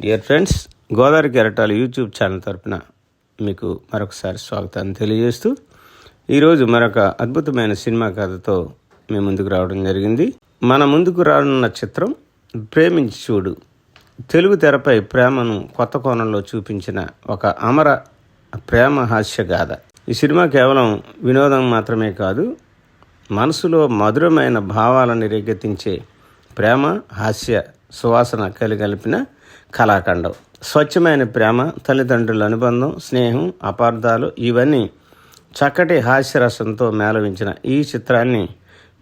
Dear friends Godavari కెరటాలు YouTube channel తరపున మీకు మరొకసారి స్వాగతాన్ని తెలియజేస్తూ ఈరోజు మరొక అద్భుతమైన సినిమా కథతో మీ ముందుకు రావడం జరిగింది. మన ముందుకు రానున్న చిత్రం ప్రేమించి చూడు. తెలుగు తెరపై ప్రేమను కొత్త కోణంలో చూపించిన ఒక అమర ప్రేమ హాస్య గాథ. ఈ సినిమా కేవలం వినోదం మాత్రమే కాదు మనసులో మధురమైన భావాలను రేకెత్తించే ప్రేమ హాస్య సువాసన కలిగలిపిన కళాఖండం. స్వచ్ఛమైన ప్రేమ తల్లిదండ్రుల అనుబంధం స్నేహం అపార్థాలు ఇవన్నీ చక్కటి హాస్యరసంతో మేళవించిన ఈ చిత్రాన్ని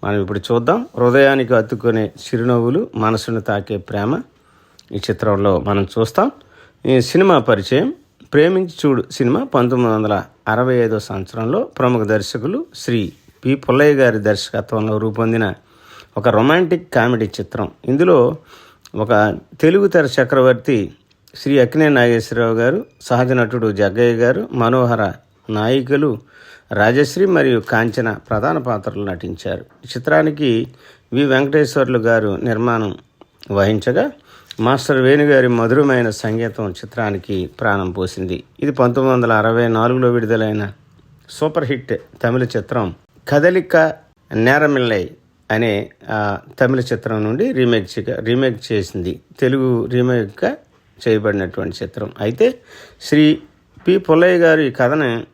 మనం ఇప్పుడు చూద్దాం. హృదయానికి అత్తుకునే చిరునవ్వులు మనసును తాకే ప్రేమ ఈ చిత్రంలో మనం చూస్తాం. ఈ సినిమా పరిచయం. ప్రేమించి చూడు సినిమా పంతొమ్మిది వందల అరవై ఐదో సంవత్సరంలో ప్రముఖ దర్శకులు శ్రీ పి పుల్లయ్య గారి దర్శకత్వంలో రూపొందిన ఒక రొమాంటిక్ కామెడీ చిత్రం. ఇందులో ఒక తెలుగు తెర చక్రవర్తి శ్రీ అక్కినే నాగేశ్వరరావు గారు సహజ నటుడు జగ్గయ్య గారు మనోహర నాయికలు రాజశ్రీ మరియు కాంచన ప్రధాన పాత్రలు నటించారు. ఈ చిత్రానికి వి. వెంకటేశ్వర్లు గారు నిర్మాణం వహించగా మాస్టర్ వేణుగారి మధురమైన సంగీతం చిత్రానికి ప్రాణం పోసింది. ఇది పంతొమ్మిది వందల అరవై నాలుగులో విడుదలైన సూపర్ హిట్ తమిళ చిత్రం కదలిక నేరమిల్లై అనే తమిళ చిత్రం నుండి రీమేక్ రీమేక్ చేసింది. తెలుగు రీమేక్గా చేయబడినటువంటి చిత్రం. అయితే శ్రీ పి పుల్లయ్య గారు ఈ కథను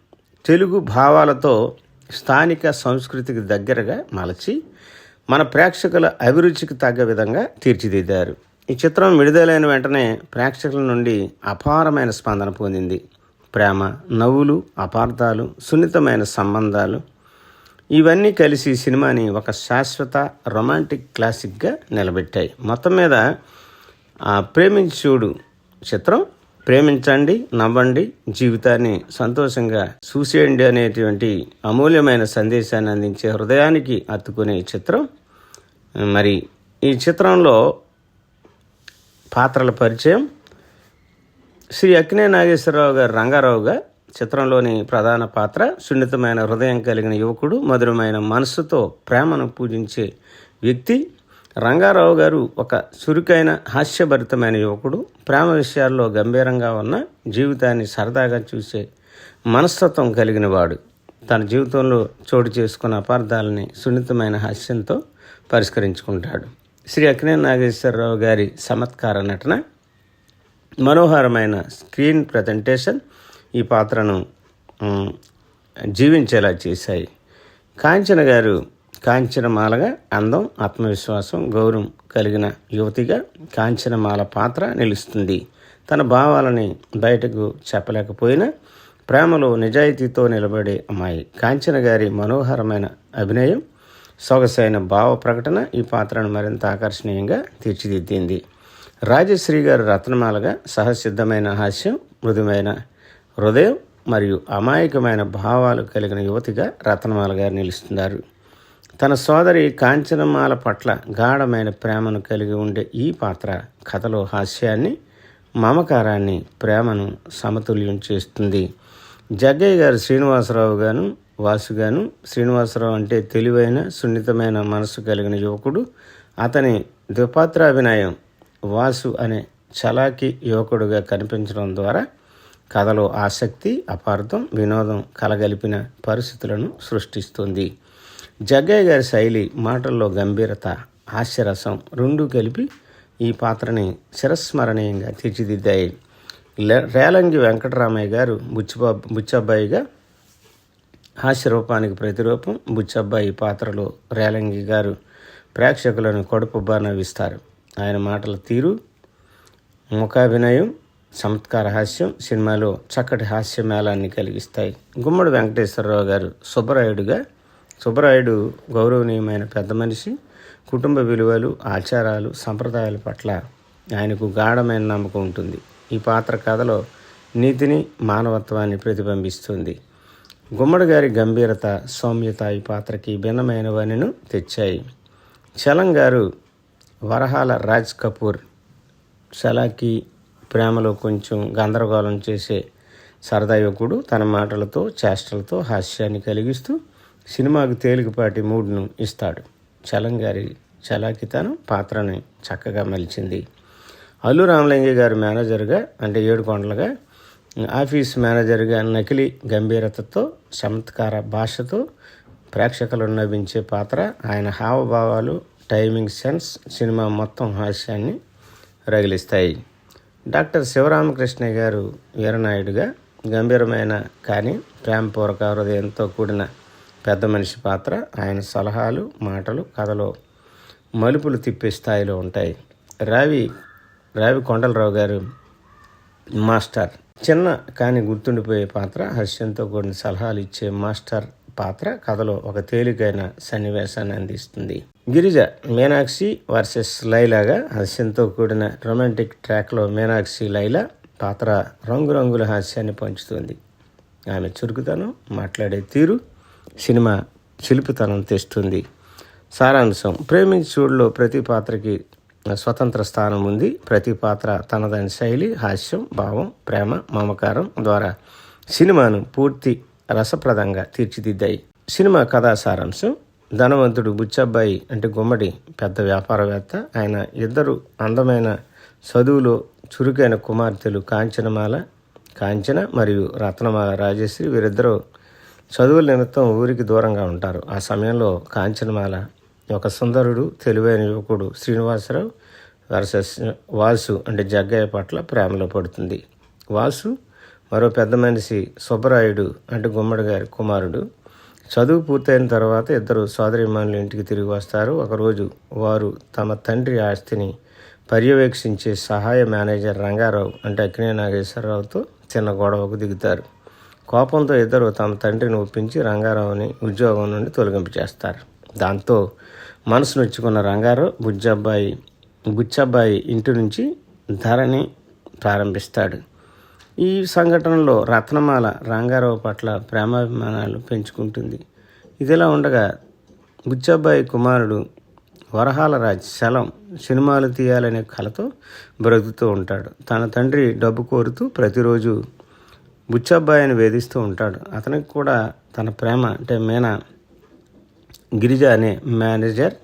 తెలుగు భావాలతో స్థానిక సంస్కృతికి దగ్గరగా మలచి మన ప్రేక్షకుల అభిరుచికి తగ్గ విధంగా తీర్చిదిద్దారు. ఈ చిత్రం విడుదలైన వెంటనే ప్రేక్షకుల నుండి అపారమైన స్పందన పొందింది. ప్రేమ నవ్వులు అపార్థాలు సున్నితమైన సంబంధాలు ఇవన్నీ కలిసి సినిమాని ఒక శాశ్వత రొమాంటిక్ క్లాసిక్గా నిలబెట్టాయి. మొత్తం మీద ఆ ప్రేమించి చూడు చిత్రం. ప్రేమించండి నవ్వండి జీవితాన్ని సంతోషంగా చూసేయండి అనేటువంటి అమూల్యమైన సందేశాన్ని అందించే హృదయానికి అత్తుకునే చిత్రం. మరి ఈ చిత్రంలో పాత్రల పరిచయం. శ్రీ అక్కినే నాగేశ్వరరావు గారు రంగారావుగా చిత్రంలోని ప్రధాన పాత్ర సున్నితమైన హృదయం కలిగిన యువకుడు మధురమైన మనస్సుతో ప్రేమను పూజించే వ్యక్తి. రంగారావు గారు ఒక చురుకైన హాస్యభరితమైన యువకుడు. ప్రేమ విషయాల్లో గంభీరంగా ఉన్న జీవితాన్ని సరదాగా చూసే మనస్తత్వం కలిగిన వాడు. తన జీవితంలో చోటు చేసుకున్న అపార్థాలని సున్నితమైన హాస్యంతో పరిష్కరించుకుంటాడు. శ్రీ అక్కినే నాగేశ్వరరావు గారి చమత్కార నటన. మనోహరమైన స్క్రీన్ ప్రజెంటేషన్. ఈ పాత్రను జీవించేలా చేశాయి. కాంచన గారు కాంచనమాలగా అందం ఆత్మవిశ్వాసం గౌరవం కలిగిన యువతిగా కాంచనమాల పాత్ర నిలుస్తుంది. తన భావాలని బయటకు చెప్పలేకపోయినా ప్రేమలో నిజాయితీతో నిలబడే అమ్మాయి. కాంచన గారి మనోహరమైన అభినయం సొగసైన భావ ప్రకటన ఈ పాత్రను మరింత ఆకర్షణీయంగా తీర్చిదిద్దింది. రాజశ్రీ గారు రత్నమాలగా సహసిద్ధమైన హాస్యం మృదుమైన హృదయం మరియు అమాయకమైన భావాలు కలిగిన యువతిగా రత్నమాల గారు నిలుస్తున్నారు. తన సోదరి కాంచనమాల పట్ల గాఢమైన ప్రేమను కలిగి ఉండే ఈ పాత్ర కథలో హాస్యాన్ని మమకారాన్ని ప్రేమను సమతుల్యం చేస్తుంది. జగ్గయ్య గారు శ్రీనివాసరావు గాను వాసుగాను శ్రీనివాసరావు అంటే తెలివైన సున్నితమైన మనసు కలిగిన యువకుడు. అతని ద్విపాత్రాభినయం వాసు అనే చలాకి యువకుడుగా కనిపించడం ద్వారా కథలో ఆసక్తి అపార్థం వినోదం కలగలిపిన పరిస్థితులను సృష్టిస్తుంది. జగ్గయ్య గారి శైలి మాటల్లో గంభీరత హాస్యరసం రెండూ కలిపి ఈ పాత్రని చిరస్మరణీయంగా తీర్చిదిద్దాయి. లే- రేలంగి వెంకటరామయ్య గారు బుచ్చిబా బుచ్చబ్బాయిగా హాస్యరూపానికి ప్రతిరూపం బుచ్చబ్బాయి పాత్రలో రేలంగి గారు ప్రేక్షకులను కడుపు బాణవిస్తారు ఆయన మాటల తీరు ముఖాభినయం చమత్కార హాస్యం సినిమాలో చక్కటి హాస్య మేళాన్ని కలిగిస్తాయి. గుమ్మడి వెంకటేశ్వరరావు గారు సుబ్బరాయుడుగా సుబ్బరాయుడు గౌరవనీయమైన పెద్ద మనిషి కుటుంబ విలువలు ఆచారాలు సంప్రదాయాల పట్ల ఆయనకు గాఢమైన నమ్మకం ఉంటుంది. ఈ పాత్ర కథలో నీతిని మానవత్వాన్ని ప్రతిబింబిస్తుంది. గుమ్మడి గారి గంభీరత సౌమ్యత ఈ పాత్రకి భిన్నమైనవనిను తెచ్చాయి. చలం గారు వరహాల రాజ్ కపూర్ షలాకి ప్రేమలో కొంచెం గందరగోళం చేసే సరదా యువకుడు తన మాటలతో చేష్టలతో హాస్యాన్ని కలిగిస్తూ సినిమాకు తేలికపాటి మూడ్ను ఇస్తాడు. చలం గారి చలాకితనం పాత్రని చక్కగా మలిచింది. అల్లు రామలింగయ్య గారు మేనేజర్గా అంటే ఏడు కొండలుగా ఆఫీస్ మేనేజర్గా నకిలీ గంభీరతతో చమత్కార భాషతో ప్రేక్షకులను నవ్వించే పాత్ర ఆయన హావభావాలు టైమింగ్ సెన్స్ సినిమా మొత్తం హాస్యాన్ని రగిలిస్తాయి. డాక్టర్ శివరామకృష్ణ గారు వీరనాయుడుగా గంభీరమైన కానీ ప్రేమపూర్వక హృదయంతో కూడిన పెద్ద మనిషి పాత్ర. ఆయన సలహాలు మాటలు కథలో మలుపులు తిప్పే స్థాయిలో ఉంటాయి. రావి రావి కొండలరావు గారు మాస్టర్. చిన్న కానీ గుర్తుండిపోయే పాత్ర. హర్షంతో కూడిన సలహాలు ఇచ్చే మాస్టర్ పాత్ర కథలో ఒక తేలికైన సన్నివేశాన్ని అందిస్తుంది. గిరిజ మీనాక్షి వర్సెస్ లైలాగా హాస్యంతో కూడిన రొమాంటిక్ ట్రాక్లో మీనాక్షి లైలా పాత్ర రంగురంగుల హాస్యాన్ని పంచుతుంది. ఆమె చురుకుతనం మాట్లాడే తీరు సినిమా శిల్పితనం తెస్తుంది. సారాంశం ప్రేమించి చూడులో ప్రతి పాత్రకి స్వతంత్ర స్థానం ఉంది. ప్రతి పాత్ర తనదైన శైలి హాస్యం భావం ప్రేమ మమకారం ద్వారా సినిమాను పూర్తి రసప్రదంగా తీర్చిదిద్దాయి. సినిమా కథా సారాంశం ధనవంతుడు బుచ్చబ్బాయి అంటే గుమ్మడి పెద్ద వ్యాపారవేత్త. ఆయన ఇద్దరు అందమైన చదువులో చురుకైన కుమార్తెలు కాంచనమాల కాంచన మరియు రత్నమాల రాజేశ్వరి వీరిద్దరూ చదువుల నిమిత్తం ఊరికి దూరంగా ఉంటారు. ఆ సమయంలో కాంచనమాల ఒక సుందరుడు తెలివైన యువకుడు శ్రీనివాసరావు వర్సెస్ వాసు అంటే జగ్గయ్య పట్ల ప్రేమలో పడుతుంది. వాసు మరో పెద్ద మనిషి సుబ్బరాయుడు అంటే గుమ్మడి గారి కుమారుడు. చదువు పూర్తయిన తర్వాత ఇద్దరు సోదరిమానులు ఇంటికి తిరిగి వస్తారు. ఒకరోజు వారు తమ తండ్రి ఆస్తిని పర్యవేక్షించే సహాయ మేనేజర్ రంగారావు అంటే అక్కినే నాగేశ్వరరావుతో చిన్న గొడవకు దిగుతారు. కోపంతో ఇద్దరు తమ తండ్రిని ఒప్పించి రంగారావుని ఉద్యోగం నుండి తొలగింపు చేస్తారు. దాంతో మనసు నొచ్చుకున్న రంగారావు బుజ్జబ్బాయి బుచ్చబ్బాయి ఇంటి నుంచి ధరని ప్రారంభిస్తాడు. ఈ సంఘటనలో రత్నమాల రంగారావు పట్ల ప్రేమాభిమానాలు పెంచుకుంటుంది. ఇదిలా ఉండగా బుచ్చబ్బాయి కుమారుడు వరహాల రాజ్ శలం సినిమాలు తీయాలనే కలతో బ్రతుకుతూ ఉంటాడు. తన తండ్రి డబ్బు కోరుతూ ప్రతిరోజు బుచ్చబ్బాయిని వేధిస్తూ ఉంటాడు. అతనికి కూడా తన ప్రేమ అంటే మీనా గిరిజ అనే మేనేజర్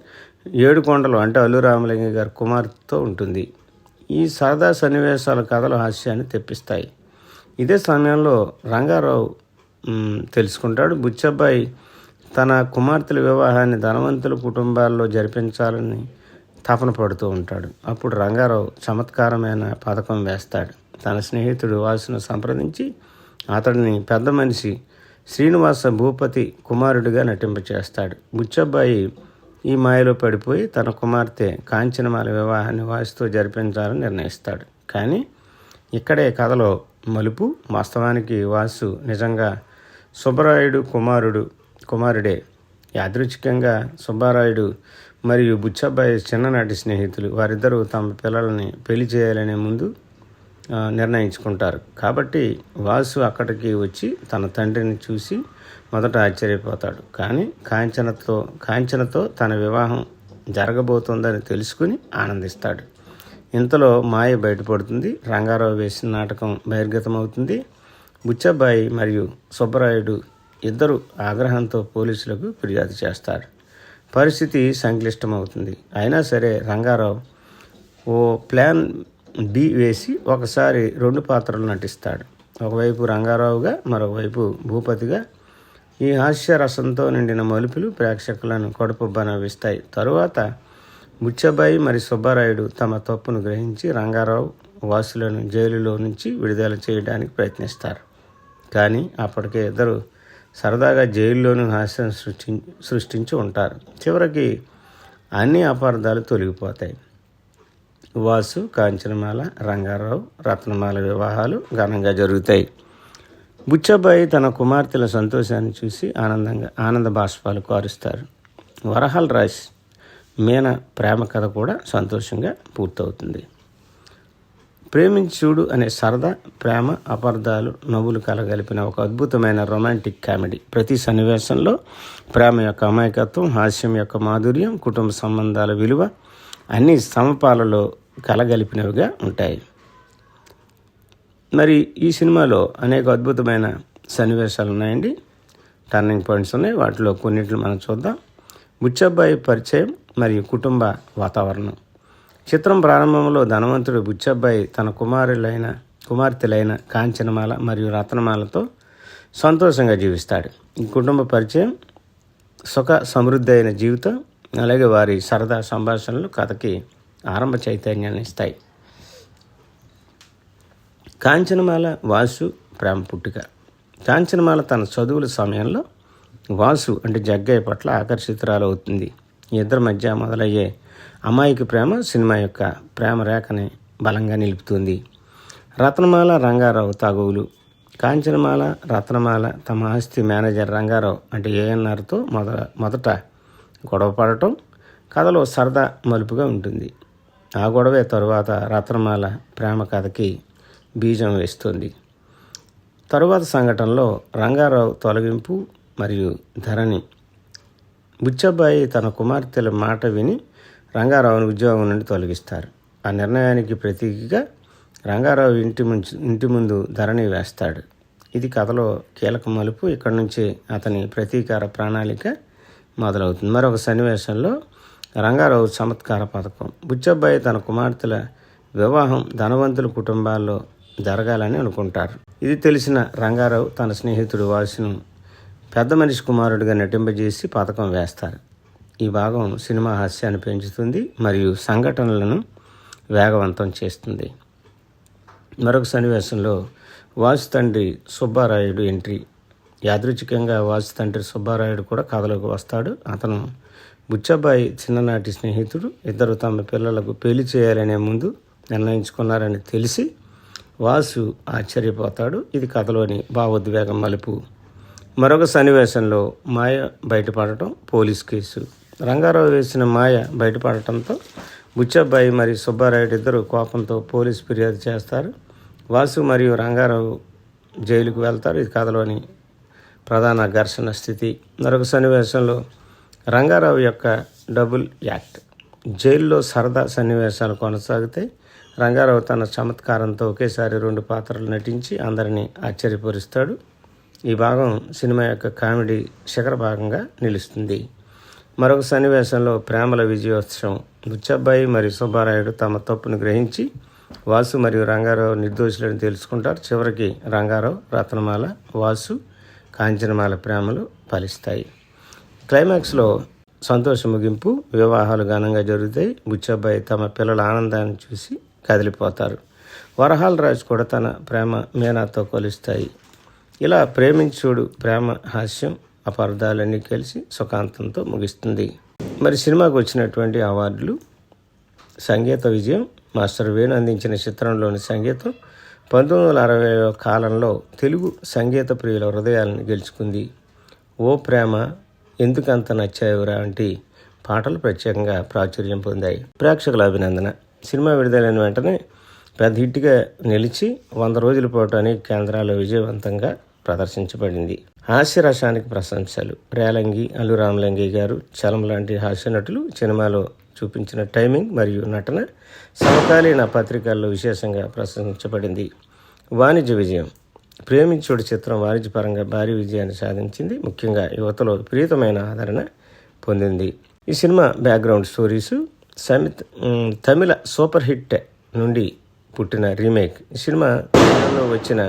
ఏడుకొండలు అంటే అల్లు రామలింగ గారి కుమార్తెతో ఉంటుంది. ఈ సరదా సన్నివేశాల కథలు హాస్యాన్ని తెప్పిస్తాయి. ఇదే సమయంలో రంగారావు తెలుసుకుంటాడు. బుచ్చబ్బాయి తన కుమార్తెల వివాహాన్ని ధనవంతుల కుటుంబాల్లో జరిపించాలని తపన పడుతూ ఉంటాడు. అప్పుడు రంగారావు చమత్కారమైన పథకం వేస్తాడు. తన స్నేహితుడు వాసును సంప్రదించి అతడిని పెద్ద మనిషి శ్రీనివాస భూపతి కుమారుడిగా నటింపచేస్తాడు బుచ్చబ్బాయి ఈ మాయలో పడిపోయి తన కుమార్తె కాంచనమాల వివాహాన్ని వాసుతో జరిపించాలని నిర్ణయిస్తాడు. కానీ ఇక్కడే కథలో మలుపు వాస్తవానికి వాసు నిజంగా సుబ్బరాయుడు కుమారుడు కుమారుడే. యాదృచ్ఛికంగా సుబ్బారాయుడు మరియు బుచ్చబ్బాయి చిన్ననాటి స్నేహితులు వారిద్దరూ తమ పిల్లల్ని పెళ్ళి చేయాలనే ముందు నిర్ణయించుకుంటారు. కాబట్టి వాసు అక్కడికి వచ్చి తన తండ్రిని చూసి మొదట ఆశ్చర్యపోతాడు. కానీ కాంచనతో కాంచనతో తన వివాహం జరగబోతోందని తెలుసుకుని ఆనందిస్తాడు. ఇంతలో మాయ బయటపడుతుంది. రంగారావు వేసిన నాటకం బహిర్గతమవుతుంది. బుచ్చబ్బాయి మరియు సుబ్బరాయుడు ఇద్దరు ఆగ్రహంతో పోలీసులకు ఫిర్యాదు చేస్తారు. పరిస్థితి సంక్లిష్టమవుతుంది. అయినా సరే రంగారావు ఓ ప్లాన్ బి వేసి ఒకసారి రెండు పాత్రలు నటిస్తాడు. ఒకవైపు రంగారావుగా మరొకవైపు భూపతిగా. ఈ హాస్య రసంతో నిండిన మలుపులు ప్రేక్షకులను కడుపు నవ్విస్తాయి తరువాత ముచ్చబాయి మరి సుబ్బారాయుడు తమ తప్పును గ్రహించి రంగారావు వాసులను జైలులో నుంచి విడుదల చేయడానికి ప్రయత్నిస్తారు. కానీ అప్పటికే ఇద్దరు సరదాగా జైల్లోనూ హాస్యం సృష్టి సృష్టించి ఉంటారు. చివరికి అన్ని అపార్థాలు తొలగిపోతాయి. వాసు కాంచనమాల రంగారావు రత్నమాల వివాహాలు ఘనంగా జరుగుతాయి. బుచ్చబ్బాయి తన కుమార్తెల సంతోషాన్ని చూసి ఆనందంగా ఆనంద బాష్పాలు కారుస్తారు. వరహల్ రాజ్ మీన ప్రేమ కథ కూడా సంతోషంగా పూర్తవుతుంది. ప్రేమించుడు అనే సరదా ప్రేమ అపార్థాలు నవ్వులు కలగలిపిన ఒక అద్భుతమైన రొమాంటిక్ కామెడీ. ప్రతి సన్నివేశంలో ప్రేమ యొక్క అమాయకత్వం హాస్యం యొక్క మాధుర్యం కుటుంబ సంబంధాల విలువ అన్ని సమపాలలో కలగలిపినవిగా ఉంటాయి. మరి ఈ సినిమాలో అనేక అద్భుతమైన సన్నివేశాలు ఉన్నాయండి. టర్నింగ్ పాయింట్స్ ఉన్నాయి. వాటిలో కొన్నింటిని మనం చూద్దాం. బుచ్చబ్బాయి పరిచయం మరియు కుటుంబ వాతావరణం. చిత్రం ప్రారంభంలో ధనవంతుడు బుచ్చబ్బాయి తన కుమారులైన కుమార్తెలైన కాంచనమాల మరియు రత్నమాలతో సంతోషంగా జీవిస్తాడు. ఈ కుటుంబ పరిచయం సుఖ సమృద్ధి అయిన జీవితం అలాగే వారి సరదా సంభాషణలు కథకి ఆరంభ చైతన్యాన్ని ఇస్తాయి. కాంచనమాల వాసు ప్రేమ పుట్టుక. కాంచనమాల తన చదువుల సమయంలో వాసు అంటే జగ్గయ్య పట్ల ఆకర్షితురాలు అవుతుంది ఇద్దరి మధ్య మొదలయ్యే అమ్మాయికి ప్రేమ సినిమా యొక్క ప్రేమ రేఖని బలంగా నిలుపుతుంది. రత్నమాల రంగారావు తగువులు కాంచనమాల రత్నమాల తమ ఆస్తి మేనేజర్ రంగారావు అంటే ఏఎన్ఆర్తో మొద మొదట గొడవ పడటం కథలో సరదా మలుపుగా ఉంటుంది. ఆ గొడవే తరువాత రత్నమాల ప్రేమ కథకి బీజం వేస్తుంది. తరువాత సంఘటనలో రంగారావు తొలగింపు మరియు ధరణి బుచ్చబ్బాయి తన కుమార్తెల మాట విని రంగారావుని ఉద్యోగం నుండి తొలగిస్తారు. ఆ నిర్ణయానికి ప్రతీకగా రంగారావు ఇంటి ముంచు ఇంటి ముందు ధరణి వేస్తాడు. ఇది కథలో కీలక మలుపు. ఇక్కడ నుంచి అతని ప్రతీకార ప్రణాళిక మొదలవుతుంది. మరొక సన్నివేశంలో రంగారావు చమత్కార పథకం. బుచ్చబ్బాయి తన కుమార్తెల వివాహం ధనవంతుల కుటుంబాల్లో జరగాలని అనుకుంటారు. ఇది తెలిసిన రంగారావు తన స్నేహితుడు వాసును పెద్ద మనిషి కుమారుడిగా నటింపజేసి పథకం వేస్తారు. ఈ భాగం సినిమా హాస్యాన్ని పెంచుతుంది మరియు సంఘటనలను వేగవంతం చేస్తుంది. మరొక సన్నివేశంలో వాసు తండ్రి సుబ్బారాయుడు ఎంట్రీ. యాదృచ్ఛికంగా వాసు తండ్రి సుబ్బారాయుడు కూడా కథలోకి వస్తాడు. అతను బుచ్చబ్బాయి చిన్ననాటి స్నేహితుడు. ఇద్దరు తమ పిల్లలకు పెళ్ళి చేయాలనే ముందు నిర్ణయించుకున్నారని తెలిసి వాసు ఆశ్చర్యపోతాడు. ఇది కథలోని భావోద్వేగం మలుపు. మరొక సన్నివేశంలో మాయ బయటపడటం పోలీస్ కేసు. రంగారావు వేసిన మాయ బయటపడటంతో బుచ్చబ్బాయి మరియు సుబ్బారాయుడు ఇద్దరు కోపంతో పోలీస్ ఫిర్యాదు చేస్తారు. వాసు మరియు రంగారావు జైలుకు వెళ్తారు. ఇది కథలోని ప్రధాన ఘర్షణ స్థితి. మరొక సన్నివేశంలో రంగారావు యొక్క డబుల్ యాక్ట్. జైల్లో సరదా సన్నివేశాలు కొనసాగితే రంగారావు తన చమత్కారంతో ఒకేసారి రెండు పాత్రలు నటించి అందరినీ ఆశ్చర్యపరుస్తాడు. ఈ భాగం సినిమా యొక్క కామెడీ శిఖర భాగంగా నిలుస్తుంది. మరొక సన్నివేశంలో ప్రేమల విజయోత్సవం. బుచ్చబ్బాయి మరియు సుబ్బారాయుడు తమ తప్పును గ్రహించి వాసు మరియు రంగారావు నిర్దోషులని తెలుసుకుంటారు. చివరికి రంగారావు రత్నమాల వాసు కాంచనమాల ప్రేమలు ఫలిస్తాయి. క్లైమాక్స్లో సంతోష ముగింపు వివాహాలు ఘనంగా జరుగుతాయి. బుచ్చబ్బాయి తమ పిల్లల ఆనందాన్ని చూసి కదిలిపోతారు. వరహాల రాజు కూడా తన ప్రేమ మీనాతో కొలుస్తాయి. ఇలా ప్రేమించుడు ప్రేమ హాస్యం అపార్థాలన్నీ కలిసి సుఖాంతంతో ముగిస్తుంది. మరి సినిమాకు వచ్చినటువంటి అవార్డులు సంగీత విజయం మాస్టర్ వేణు అందించిన చిత్రంలోని సంగీతం పంతొమ్మిది వందల అరవై కాలంలో తెలుగు సంగీత ప్రియుల హృదయాలను గెలుచుకుంది. ఓ ప్రేమ ఎందుకంత నచ్చావురా వంటి పాటలు ప్రత్యేకంగా ప్రాచుర్యం పొందాయి. ప్రేక్షకుల అభినందన. సినిమా విడుదలైన వెంటనే పెద్ద హిట్గా నిలిచి వంద రోజుల పాటు అనేక కేంద్రాల్లో విజయవంతంగా ప్రదర్శించబడింది. హాస్యరసానికి ప్రశంసలు. రేలంగి అల్లు రామలింగి గారు చలం లాంటి హాస్య నటులు సినిమాలో చూపించిన టైమింగ్ మరియు నటన సమకాలీన పత్రికల్లో విశేషంగా ప్రశంసించబడింది. వాణిజ్య విజయం. ప్రేమించుడు చిత్రం వాణిజ్యపరంగా భారీ విజయాన్ని సాధించింది. ముఖ్యంగా యువతలో విపరీతమైన ఆదరణ పొందింది. ఈ సినిమా బ్యాక్గ్రౌండ్ స్టోరీస్ సమిత్ తమిళ సూపర్ హిట్ నుండి పుట్టిన రీమేక్. ఈ సినిమా వచ్చిన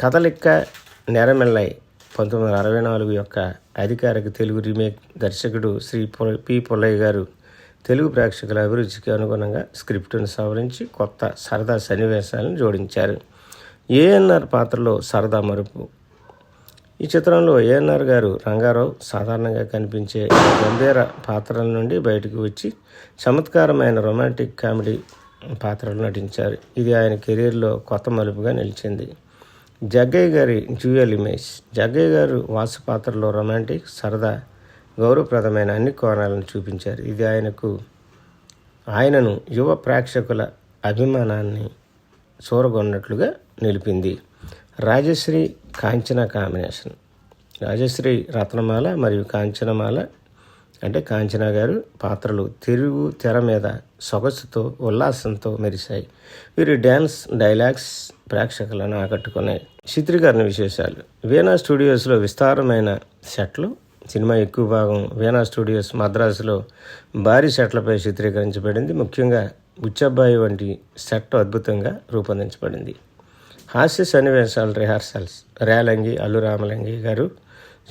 కథలిక్క నెరమెల్లై పంతొమ్మిది వందల అరవై నాలుగు యొక్క అధికారిక తెలుగు రీమేక్ దర్శకుడు శ్రీ పి పొల్లయ్య గారు తెలుగు ప్రేక్షకుల అభిరుచికి అనుగుణంగా స్క్రిప్టును సవరించి కొత్త సరదా సన్నివేశాలను జోడించారు. ఏఎన్ఆర్ పాత్రలో సరదా మరుపు. ఈ చిత్రంలో ఏఎన్ఆర్ గారు రంగారావు సాధారణంగా కనిపించే గంభీర పాత్రల నుండి బయటకు వచ్చి చమత్కారమైన రొమాంటిక్ కామెడీ పాత్రలు నటించారు. ఇది ఆయన కెరీర్లో కొత్త మలుపుగా నిలిచింది. జగ్గయ్య గారి జ్యూయల్ ఇమేజ్. జగ్గయ్య గారు వాసు పాత్రలో రొమాంటిక్ సరదా గౌరవప్రదమైన అన్ని కోణాలను చూపించారు. ఇది ఆయనకు ఆయనను యువ ప్రేక్షకుల అభిమానాన్ని చూరగొన్నట్లుగా నిలిపింది. రాజశ్రీ కాంచన కాంబినేషన్. రాజశ్రీ రత్నమాల మరియు కాంచనమాల అంటే కాంచన గారు పాత్రలు తెలుగు తెర మీద సొగసుతో ఉల్లాసంతో మెరిశాయి. వీరి డ్యాన్స్ డైలాగ్స్ ప్రేక్షకులను ఆకట్టుకున్నాయి. చిత్రీకరణ విశేషాలు. వీణా స్టూడియోస్లో విస్తారమైన సెట్లు సినిమా ఎక్కువ భాగం వీణా స్టూడియోస్ మద్రాసులో భారీ సెట్లపై చిత్రీకరించబడింది. ముఖ్యంగా బుచ్చబ్బాయి వంటి సెట్ అద్భుతంగా రూపొందించబడింది. హాస్య సన్నివేశాల రిహార్సల్స్. రేలంగి అల్లు రామలింగి గారు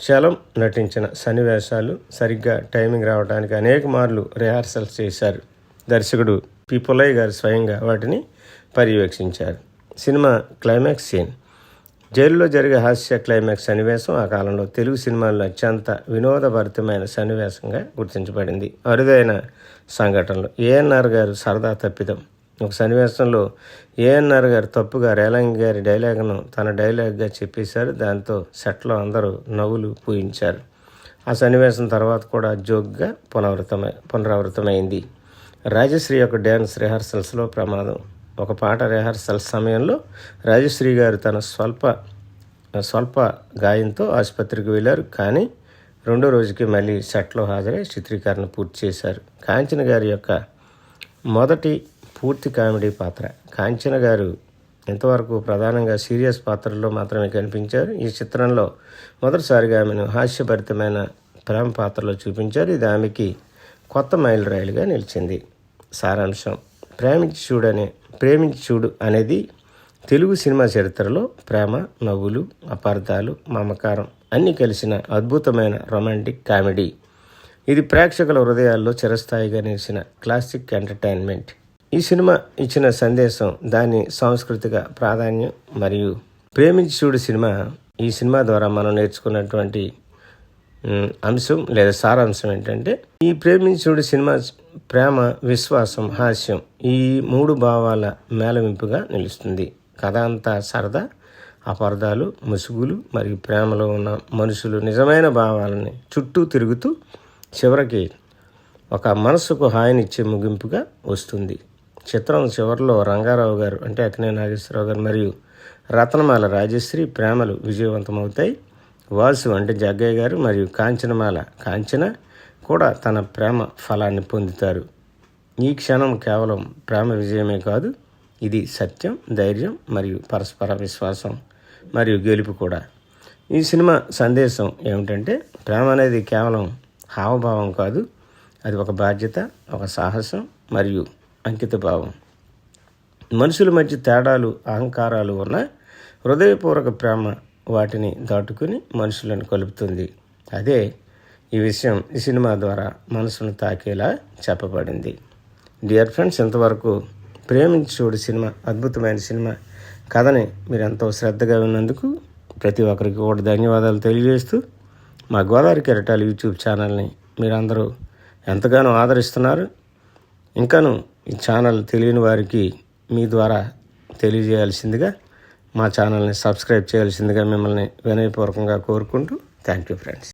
చలం నటించిన సన్నివేశాలు సరిగ్గా టైమింగ్ రావడానికి అనేక మార్లు రిహార్సల్స్ చేశారు. దర్శకుడు పి పుల్లయ్య గారు స్వయంగా వాటిని పర్యవేక్షించారు. Cinema climax scene. జైలులో జరిగే హాస్య క్లైమాక్స్ సన్నివేశం ఆ కాలంలో తెలుగు సినిమాల్లో అత్యంత వినోదభరితమైన సన్నివేశంగా గుర్తించబడింది. అరుదైన సంఘటనలు. ఏఎన్ఆర్ గారు సరదా తప్పిదం. ఒక సన్నివేశంలో ఏఎన్ఆర్ గారు తప్పుగా రేలంగి గారి డైలాగ్ను తన డైలాగ్గా చెప్పేశారు. దాంతో సెట్లో అందరూ నవ్వులు పూయించారు. ఆ సన్నివేశం తర్వాత కూడా జోక్గా పునరావృతమై పునరావృతమైంది. రాజశ్రీ యొక్క డ్యాన్స్ రిహార్సల్స్లో ప్రమాదం. ఒక పాట రిహార్సల్ సమయంలో రాజశ్రీ గారు తన స్వల్ప స్వల్ప గాయంతో ఆసుపత్రికి వెళ్ళారు. కానీ రెండో రోజుకి మళ్ళీ సెట్లో హాజరై చిత్రీకరణ పూర్తి చేశారు. కాంచన గారి యొక్క మొదటి పూర్తి కామెడీ పాత్ర. కాంచన గారు ఇంతవరకు ప్రధానంగా సీరియస్ పాత్రల్లో మాత్రమే కనిపించారు. ఈ చిత్రంలో మొదటిసారిగా ఆమెను హాస్యభరితమైన ప్రేమ పాత్రలో చూపించారు. ఇది ఆమెకి కొత్త మైల్ రైలుగా నిలిచింది. సారాంశం. ప్రేమించి చూడనే ప్రేమించి చూడు అనేది తెలుగు సినిమా చరిత్రలో ప్రేమ నవ్వులు అపార్థాలు మమకారం అన్నీ కలిసిన అద్భుతమైన రొమాంటిక్ కామెడీ. ఇది ప్రేక్షకుల హృదయాల్లో చిరస్థాయిగా నిలిచిన క్లాసిక్ ఎంటర్టైన్మెంట్. ఈ సినిమా ఇచ్చిన సందేశం దాని సాంస్కృతిక ప్రాధాన్యం మరియు ప్రేమించి చూడు సినిమా ఈ సినిమా ద్వారా మనం నేర్చుకున్నటువంటి అంశం లేదా సారాంశం ఏంటంటే ఈ ప్రేమించుడు సినిమా ప్రేమ విశ్వాసం హాస్యం ఈ మూడు భావాల మేళవింపుగా నిలుస్తుంది. కథ అంతా సరదా అపార్థాలు ముసుగులు మరియు ప్రేమలో ఉన్న మనుషులు నిజమైన భావాలని చుట్టూ తిరుగుతూ చివరికి ఒక మనసుకు హాయినిచ్చే ముగింపుగా వస్తుంది. చిత్రం చివరిలో రంగారావు గారు అంటే అక్కినే నాగేశ్వరరావు గారు మరియు రత్నమాల రాజశ్రీ ప్రేమలు విజయవంతమవుతాయి. వాసు అంటే జగ్గయ్య గారు మరియు కాంచనమాల. కాంచన కూడా తన ప్రేమ ఫలాన్ని పొందుతారు. ఈ క్షణం కేవలం ప్రేమ విజయమే కాదు ఇది సత్యం ధైర్యం మరియు పరస్పర విశ్వాసం మరియు గెలుపు కూడా. ఈ సినిమా సందేశం ఏమిటంటే ప్రేమ అనేది కేవలం హావభావం కాదు అది ఒక బాధ్యత ఒక సాహసం మరియు అంకితభావం మనుషుల మధ్య తేడాలు అహంకారాలు ఉన్న హృదయపూర్వక ప్రేమ వాటిని దాటుకుని మనుషులను కలుపుతుంది. అదే ఈ విషయం ఈ సినిమా ద్వారా మనసును తాకేలా చెప్పబడింది. డియర్ ఫ్రెండ్స్ ఇంతవరకు ప్రేమించి చూడు సినిమా అద్భుతమైన సినిమా కథని మీరు ఎంతో శ్రద్ధగా విన్నందుకు ప్రతి ఒక్కరికి కూడా ధన్యవాదాలు తెలియజేస్తూ మా గోదావరి కెరటాలు యూట్యూబ్ ఛానల్ని మీరందరూ ఎంతగానో ఆదరిస్తున్నారు. ఇంకాను ఈ ఛానల్ తెలియని వారికి మీ ద్వారా తెలియజేయాల్సిందిగా మా ఛానల్ని సబ్స్క్రైబ్ చేయాల్సిందిగా మిమ్మల్ని వినయపూర్వకంగా కోరుకుంటూ థ్యాంక్ యూ ఫ్రెండ్స్.